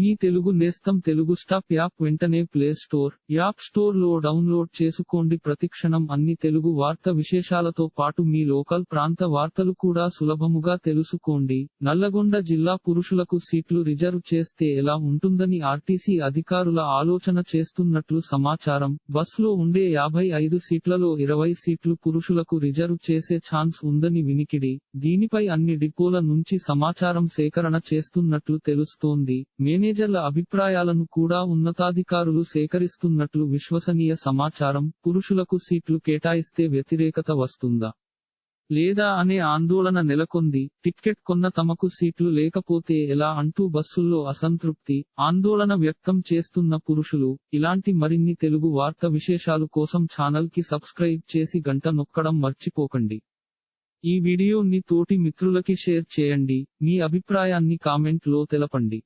మీ తెలుగు నేస్తం Telugu stop app వెంటనే play store app స్టోర్లో డౌన్లోడ్ చేసుకోండి. ప్రతిక్షణం అన్ని తెలుగు వార్త విశేషాలతో పాటు మీ లోకల్ ప్రాంత వార్తలు కూడా సులభముగా తెలుసుకోండి. నల్లగొండ జిల్లా పురుషులకు సీట్లు రిజర్వ్ చేస్తే ఎలా ఉంటుందని ఆర్టీసీ అధికారుల ఆలోచన చేస్తున్నట్లు సమాచారం. బస్సులో ఉండే యాభై ఐదు సీట్లలో ఇరవై సీట్లు పురుషులకు రిజర్వ్ చేసే ఛాన్స్ ఉందని వినికిడి. దీనిపై అన్ని డిపోల నుంచి సమాచారం సేకరణ చేస్తున్నట్లు తెలుస్తోంది. మేనే మేనేజర్ల అభిప్రాయాలను కూడా ఉన్నతాధికారులు సేకరిస్తున్నట్లు విశ్వసనీయ సమాచారం పురుషులకు సీట్లు కేటాయిస్తే వ్యతిరేకత వస్తుందా? లేదా అనే ఆందోళన నెలకొంది టిక్కెట్ కొన్న తమకు సీట్లు లేకపోతే ఎలా అంటూ బస్సుల్లో అసంతృప్తి ఆందోళన వ్యక్తం చేస్తున్న పురుషులు ఇలాంటి మరిన్ని తెలుగు వార్త విశేషాలు కోసం ఛానల్కి సబ్స్క్రైబ్ చేసి గంట నొక్కడం మర్చిపోకండి. ఈ వీడియోని తోటి మిత్రులకి షేర్ చేయండి మీ అభిప్రాయాన్ని కామెంట్లో తెలపండి.